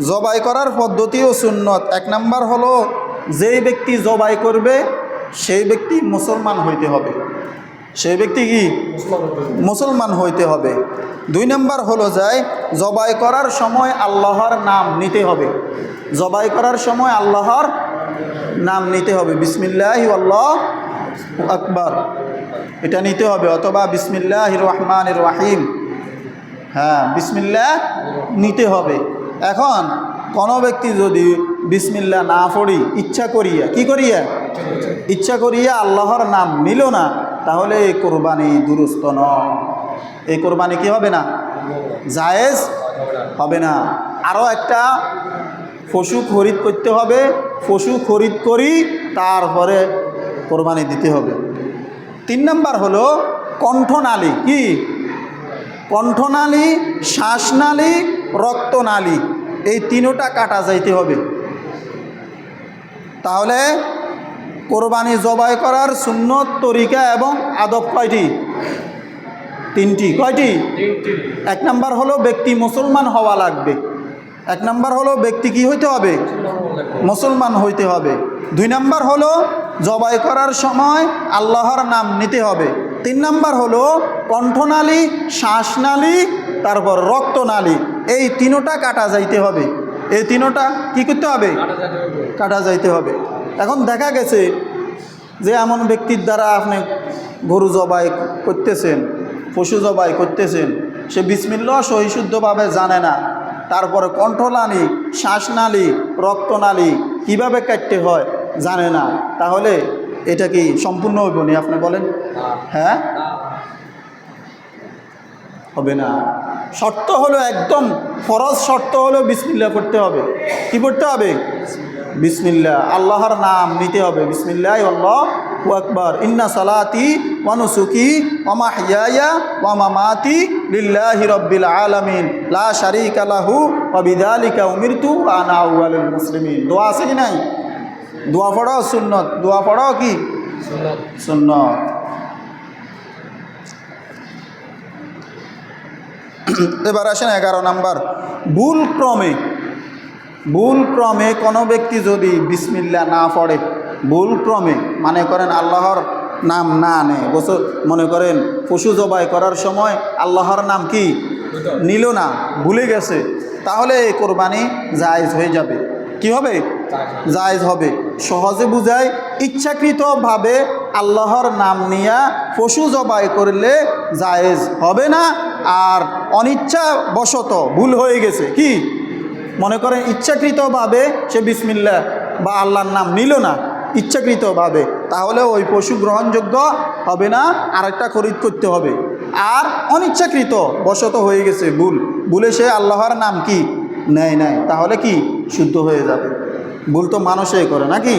জবাই করার পদ্ধতিও সুন্নত। এক নাম্বার হলো, যেই ব্যক্তি জবাই করবে, সেই ব্যক্তি মুসলমান হইতে হবে। সেই ব্যক্তি কি? মুসলমান হইতে হবে। দুই নাম্বার হলো যায় জবাই করার সময় আল্লাহর নাম নিতে হবে। জবাই করার সময় আল্লাহর নাম নিতে হবে। বিসমিল্লাহ আল্লাহ আকবর। এটা নিতে হবে অথবা বিসমিল্লাহ রহমান রাহিম। হ্যাঁ বিসমিল্লাহ নিতে হবে। এখন কোনো ব্যক্তি যদি বিসমিল্লা না পড়ি, ইচ্ছা করিয়া, কি করিয়া? ইচ্ছা করিয়া আল্লাহর নাম নিল না, তাহলে এই কোরবানি দুরুস্ত ন এই কোরবানি কি হবে না? জায়েজ হবে না। আরও একটা, পশু খরিদ করতে হবে, পশু খরিদ করি, তারপরে কোরবানি দিতে হবে। তিন নাম্বার হলো কণ্ঠনালী, কি? কণ্ঠনালী শ্বাসনালী রক্তনালী এই তিনোটা কাটা যাইতে হবে। তাহলে কোরবানি জবাই করার সুন্নত তরিকা এবং আদব কয়টি? তিনটি। কয়টি? এক নাম্বার হলো ব্যক্তি মুসলমান হওয়া লাগবে। এক নাম্বার হলো ব্যক্তি কি হইতে হবে? মুসলমান হইতে হবে। দুই নাম্বার হলো জবাই করার সময় আল্লাহর নাম নিতে হবে। তিন নাম্বার হলো কণ্ঠনালী, শ্বাসনালী, তারপর রক্তনালী। এই তিনোটা কাটা যাইতে হবে। এই তিনোটা কি করতে হবে? কাটা যাইতে হবে। এখন দেখা গেছে যে এমন ব্যক্তির দ্বারা আপনি গরু জবাই করতেছেন, পশু জবাই করতেছেন, সে বিসমিল্লা সহিশুদ্ধভাবে জানে না। তারপরে কণ্ঠনালী, শ্বাসনালী, রক্তনালী কীভাবে কাটতে হয় জানে না। তাহলে এটা কি সম্পূর্ণ হইব নি? আপনি বলেন। হ্যাঁ? হবে না। শর্ত হলো একদম, ফরজ শর্ত হলো বিসমিল্লা করতে হবে। কি করতে হবে? বিসমিল্লা আল্লাহর নাম নিতে হবে। বিসমিল্লাহ, আল্লাহ আকবর। ইন্না সালাতি ওয়ানুসুকি ওমা হিয়া ওয়ামা মাতি লিল্লাহি রব্বিল আলামিন। লা শারিকা লাহু ওয়া বিযালিকা উমিরতু আনা আউয়ালুল মুসলিমিন। দোয়া আছে কি নাই? দোয়া পড়াও সুন্নত। দোয়া পড়াও কি? সুন্নত। এবার আসেন এগারো নাম্বার। ভুল ক্রমে ভুল ক্রমে কোনো ব্যক্তি যদি বিসমিল্লা না পড়ে ভুল ক্রমে মানে করেন আল্লাহর নাম না আনে গোসল মনে করেন পশু জবাই করার সময় আল্লাহর নাম কি? নিল না ভুলে গেছে তাহলে এই কোরবানি জায়জ হয়ে যাবে। কি হবে? জায়েজ হবে। সহজে বুঝায় ইচ্ছাকৃতভাবে আল্লাহর নাম নিয়া পশু জবাই করলে জায়েজ হবে না, আর অনিচ্ছা বশত ভুল হয়ে গেছে। কি? মনে করেন ইচ্ছাকৃতভাবে সে বিসমিল্লা বা আল্লাহর নাম নিল না, ইচ্ছাকৃতভাবে, তাহলে ওই পশু গ্রহণযোগ্য হবে না, আরেকটা খরিদ করতে হবে। আর অনিচ্ছাকৃত বশত হয়ে গেছে ভুল। ভুলে সে আল্লাহর নাম কি? নেয় নেয় তাহলে কি শুদ্ধ হয়ে যাবে? ভুল তো মানুষই করে নাকি?